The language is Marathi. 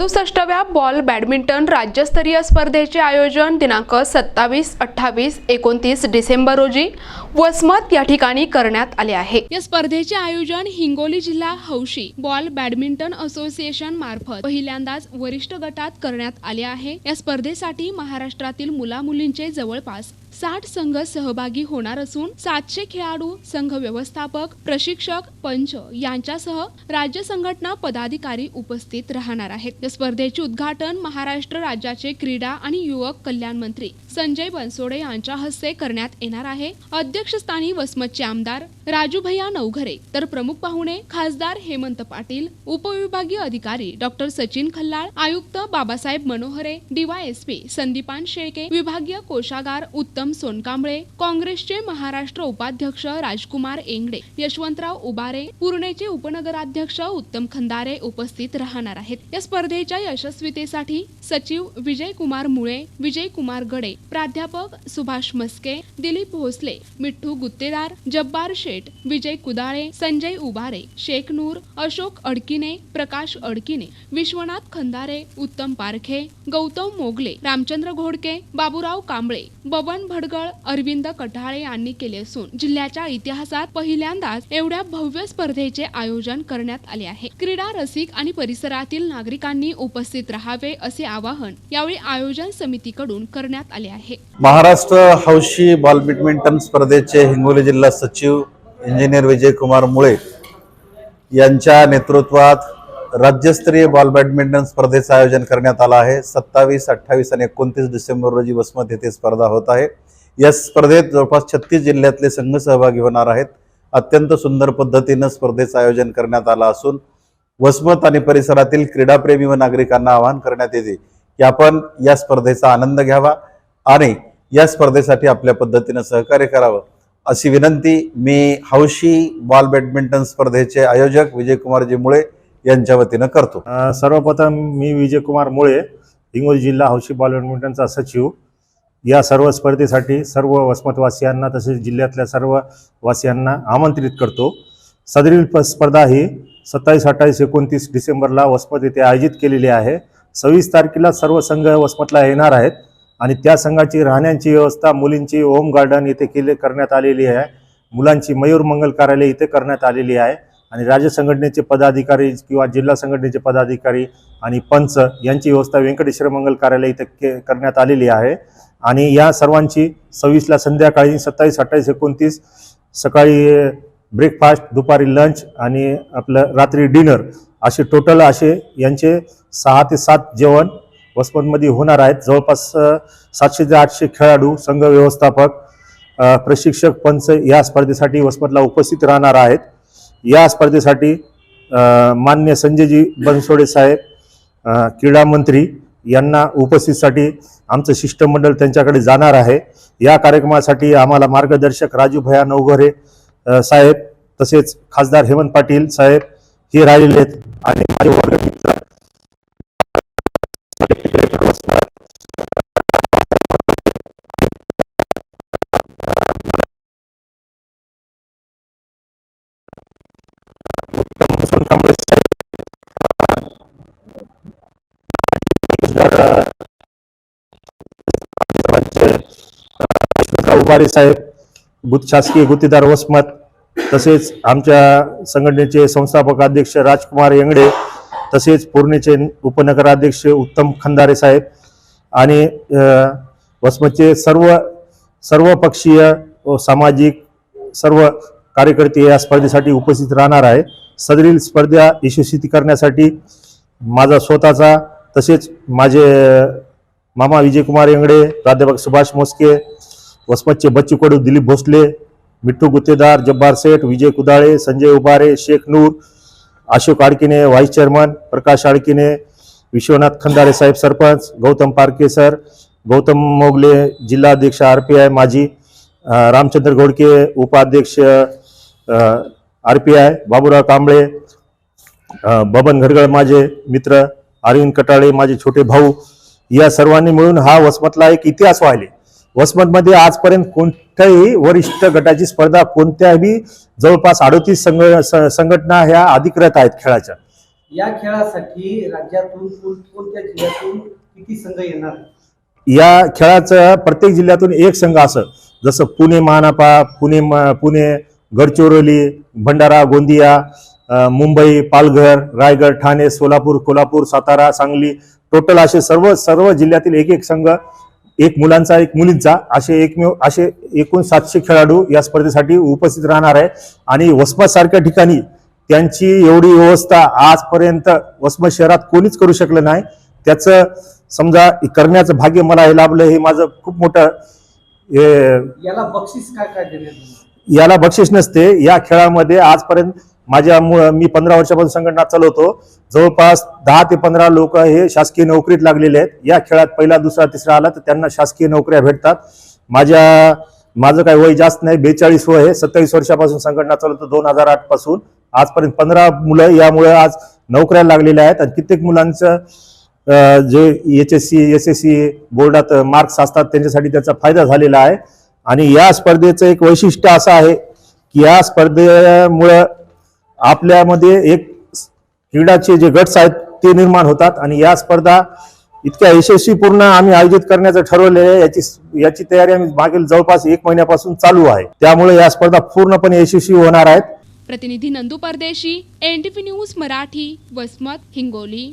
सदुसष्टव्या बॉल बॅडमिंटन राज्यस्तरीय स्पर्धेचे आयोजन दिनांक सत्तावीस अठ्ठावीस एकोणतीस डिसेंबर रोजी वसमत या ठिकाणी करण्यात आले आहे. या स्पर्धेचे आयोजन हिंगोली जिल्हा हौशी बॉल बॅडमिंटन असोसिएशन मार्फत पहिल्यांदाच वरिष्ठ गटात करण्यात आले आहे. या स्पर्धेसाठी महाराष्ट्रातील मुला मुलींचे जवळपास साठ संघ सहभागी होणार असून सातशे खेळाडू संघ व्यवस्थापक प्रशिक्षक पंच यांच्यासह राज्य संघटना पदाधिकारी उपस्थित राहणार आहेत. या स्पर्धेचे उद्घाटन महाराष्ट्र राज्याचे क्रीडा आणि युवक कल्याण मंत्री संजय बनसोडे यांच्या हस्ते करण्यात येणार आहे. अध्यक्षस्थानी वसमतचे आमदार राजू भैया नवघरे तर प्रमुख पाहुणे खासदार हेमंत पाटील उपविभागीय अधिकारी डॉक्टर सचिन खल्लाळ आयुक्त बाबासाहेब मनोहरे डीवायएसपी संदीपान शेळके विभागीय कोषागार उत्तर उत्तम सोनकांबळे काँग्रेसचे महाराष्ट्र उपाध्यक्ष राजकुमार एंगडे यशवंतराव उबारे पूर्णेचे उपनगराध्यक्ष उत्तम खंदारे उपस्थित राहणार आहेत. या स्पर्धेच्या यशस्वीतेसाठी सचिव विजय कुमार मुळे विजय कुमार गडे प्राध्यापक सुभाष मस्के दिलीप भोसले मिठ्ठू गुत्तेदार जब्बार शेठ विजय कुदाळे संजय उबारे शेख नूर अशोक अडकिने प्रकाश अडकिने विश्वनाथ खंदारे उत्तम पारखे गौतम मोगले रामचंद्र घोडके बाबूराव कांबळे बबन भडगळ अरविंद कठाळे यांनी केले असून जिल्ह्याच्या इतिहासात पहिल्यांदाच एवढ्या भव्य स्पर्धेचे आयोजन करण्यात आले आहे. क्रीडा रसिक आणि परिसरातील नागरिकांनी उपस्थित राहावे असे आवाहन यावेळी आयोजन समितीकडून करण्यात आले आहे. महाराष्ट्र हौशी बॉल बॅडमिंटन स्पर्धेचे हिंगोली जिल्हा सचिव इंजिनियर विजय कुमार मुळे यांच्या नेतृत्वात राज्यस्तरीय बॉल बॅडमिंटन स्पर्धेचं आयोजन करण्यात आलं आहे. सत्तावीस अठ्ठावीस आणि एकोणतीस डिसेंबर रोजी वसमत येथे स्पर्धा होत आहे. या स्पर्धेत जवळपास छत्तीस जिल्ह्यातले संघ सहभागी होणार आहेत. अत्यंत सुंदर पद्धतीनं स्पर्धेचं आयोजन करण्यात आलं असून वसमत आणि परिसरातील क्रीडाप्रेमी व नागरिकांना आवाहन करण्यात येते की आपण या स्पर्धेचा आनंद घ्यावा आणि या स्पर्धेसाठी आपल्या पद्धतीनं सहकार्य करावं अशी विनंती मी हौशी बॉल बॅडमिंटन स्पर्धेचे आयोजक विजयकुमारजी मुळे यांच्या वतीनं करतो. सर्वप्रथम मी विजयकुमार मुळे हिंगोली जिल्हा हौशी बॉल बॅडमिंटनचा सचिव. या सर्व स्पर्धेसाठी सर्व वसमतवासियांना तसेच जिल्ह्यातल्या सर्व वासियांना आमंत्रित करतो. सदरील प- स्पर्धा ही सत्तावीस अठ्ठावीस एकोणतीस डिसेंबरला वसमत येथे आयोजित केलेली आहे. सव्वीस तारखेला सर्व संघ वसमतला येणार आहेत आणि त्या संघाची राहण्याची व्यवस्था मुलींची होम गार्डन येथे केले करण्यात आलेली आहे. मुलांची मयूर मंगल कार्यालय इथे करण्यात आलेली आहे. आणि राज्य संघटनेचे पदाधिकारी किंवा जिल्हा संघटनेचे पदाधिकारी आणि पंच यांची व्यवस्था व्यंकटेश्वर मंगल कार्यालय इथे के करण्यात आलेली आहे. आणि या सर्वांची सव्वीसला संध्याकाळी सत्तावीस अठ्ठावीस एकोणतीस सकाळी ब्रेकफास्ट दुपारी लंच आणि आपलं रात्री डिनर असे टोटल असे यांचे सहा ते सात जेवण वसमतमध्ये होणार आहेत. जवळपास सातशे ते आठशे खेळाडू संघ व्यवस्थापक प्रशिक्षक पंच या स्पर्धेसाठी वसमतला उपस्थित राहणार आहेत. या स्पर्धेसाठी मान्य संजयजी बनसोडे साहेब क्रीडा मंत्री यांना उपस्थितीसाठी आमचं शिष्टमंडळ त्यांच्याकडे जाणार आहे. या कार्यक्रमासाठी आम्हाला मार्गदर्शक राजू भया नवघरे साहेब तसेच खासदार हेमंत पाटील साहेब हे राहिलेले आहेत. आणि माझे साहेब साहेब गुत शासकीय गुत्तेदार वसमत तसेच आमच्या संघटनेचे संस्थापक अध्यक्ष राजकुमार येंगडे तसेच पूर्णेचे उपनगराध्यक्ष उत्तम खंदारे साहेब आणि वसमतचे सर्व सर्व पक्षीय सामाजिक सर्व कार्यकर्ते या स्पर्धेसाठी उपस्थित राहणार आहे. सदरील स्पर्धा यशस्वी करण्यासाठी माझा स्वतःचा तसेच माझे मामा विजयकुमार येंगडे प्राध्यापक सुभाष मोस्के वसमतचे बच्चू कडू दिलीप भोसले मिठ्ठू गुत्तेदार जब्बार सेठ विजय कुदाळे संजय उबारे शेख नूर अशोक आडकिने व्हाईस चेअरमन प्रकाश आडकिने विश्वनाथ खंदारे साहेब सरपंच गौतम पारके सर गौतम मोगले जिल्हाध्यक्ष आर पी आय माजी रामचंद्र घोडके उपाध्यक्ष R P I Baburao Kamble Baban Ghadgal माझे मित्र अरविंद कटाळे माझे छोटे भाऊ या सर्वांनी मिळून हा वसमतला एक इतिहास व्हायले वसमतमध्ये आजपर्यंत कोणत्याही वरिष्ठ गटाची स्पर्धा कोणत्याही जवळपास अडोतीस संघ संघटना ह्या अधिकृत आहेत खेळाच्या. या खेळासाठी राज्यातून कोण- कोणत्या जिल्ह्यातून किती संघ येणार? या खेळाचं प्रत्येक जिल्ह्यातून एक संघ असं जसं पुणे महानापा पुणे पुणे गडचिरोली भंडारा गोंदिया मुंबई पालघर रायगड ठाणे सोलापूर कोल्हापूर सातारा सांगली टोटल असे सर्व सर्व जिल्ह्यातील एक एक संघ एक मुलांचा एक मुलींचा असे एकमेव असे एकूण सातशे खेळाडू या स्पर्धेसाठी उपस्थित राहणार आहे. आणि वसमत सारख्या ठिकाणी त्यांची एवढी व्यवस्था आजपर्यंत वसमत शहरात कोणीच करू शकलं नाही. त्याचं समजा करण्याचं भाग्य मला हे लाभलं हे माझं खूप मोठं हे याला बक्षीस काय काय याला बक्षीस नसते. या खेळामध्ये आजपर्यंत माझ्या मी पंधरा वर्षापासून संघटना चालवतो. जवळपास दहा ते पंधरा लोक हे शासकीय नोकरीत लागलेले आहेत. या खेळात पहिला दुसरा तिसरा आला तर त्यांना शासकीय नोकऱ्या भेटतात. माझ्या माझं काही वय जास्त नाही बेचाळीस वय आहे. सत्तावीस वर्षापासून संघटना चालवतो दोन हजार आठपासून. आजपर्यंत पंधरा मुलं यामुळे आज नोकऱ्या लागलेल्या आहेत. आणि कित्येक मुलांचं जे H S C S S C बोर्डात मार्क्स असतात त्यांच्यासाठी त्याचा फायदा झालेला आहे. आणि या स्पर्धेचं एक वैशिष्ट्य असं आहे की या स्पर्धेमुळं आपल्यामध्ये एक क्रीडाचे जे गट्स आहेत ते निर्माण होतात आणि या स्पर्धा इतक्या यशस्वीपूर्ण आम्ही आयोजित करण्याचं ठरवले आहे. याची याची तयारी आम्ही मागील जवळपास एक महिन्यापासून चालू आहे. त्यामुळे या स्पर्धा पूर्णपणे यशस्वी होणार आहेत. प्रतिनिधी नंदू परदेशी एनडीपी न्यूज मराठी वसमत हिंगोली.